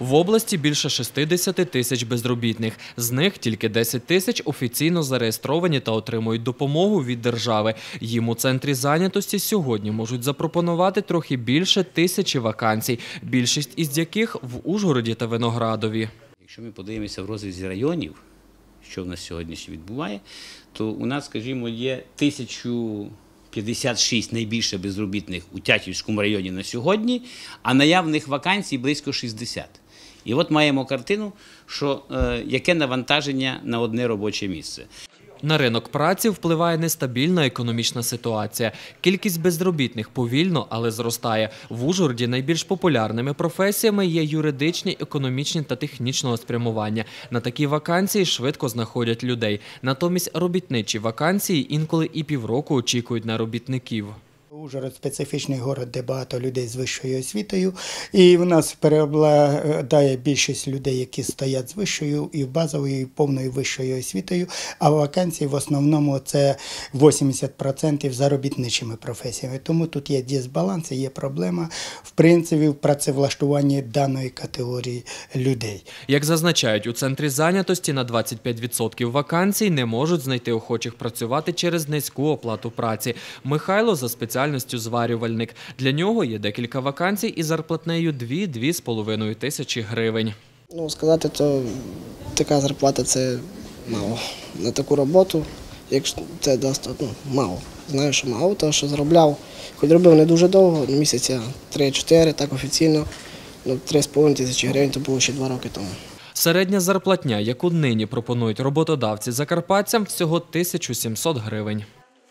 В області більше 60 тисяч безробітних. З них тільки 10 тисяч офіційно зареєстровані та отримують допомогу від держави. Їм у центрі зайнятості сьогодні можуть запропонувати трохи більше тисячі вакансій, більшість із яких в Ужгороді та Виноградові. Якщо ми подивимося в розрізі районів, що в нас сьогодні відбуває, то у нас, скажімо, є 1056 найбільше безробітних у Тячівському районі на сьогодні, а наявних вакансій близько 60. І от маємо картину, що е, яке навантаження на одне робоче місце. На ринок праці впливає нестабільна економічна ситуація. Кількість безробітних повільно, але зростає. В Ужгороді найбільш популярними професіями є юридичні, економічні та технічного спрямування. На такі вакансії швидко знаходять людей. Натомість робітничі вакансії інколи і півроку очікують на робітників. Ужгород специфічний город, де багато людей з вищою освітою, і в нас переобладає більшість людей, які стоять з вищою і базовою, і повною вищою освітою. А вакансії в основному це 80% заробітничими професіями. Тому тут є дисбаланс, є проблема в принципі в працевлаштуванні даної категорії людей. Як зазначають у центрі зайнятості, на 25% вакансій не можуть знайти охочих працювати через низьку оплату праці. Михайло за спеціальністю зварювальник. Для нього є декілька вакансій із зарплатнею 2-2,5 тисячі гривень. Ну, сказати, то така зарплата це мало. На таку роботу, якщо це досить ну, мало. Знаю, що мало, тому що заробляв, хоч робив не дуже довго, місяця 3-4, так офіційно. Ну, 3,5 тисячі гривень то було ще два роки тому. Середня зарплатня, яку нині пропонують роботодавці закарпатцям, всього 1700 гривень.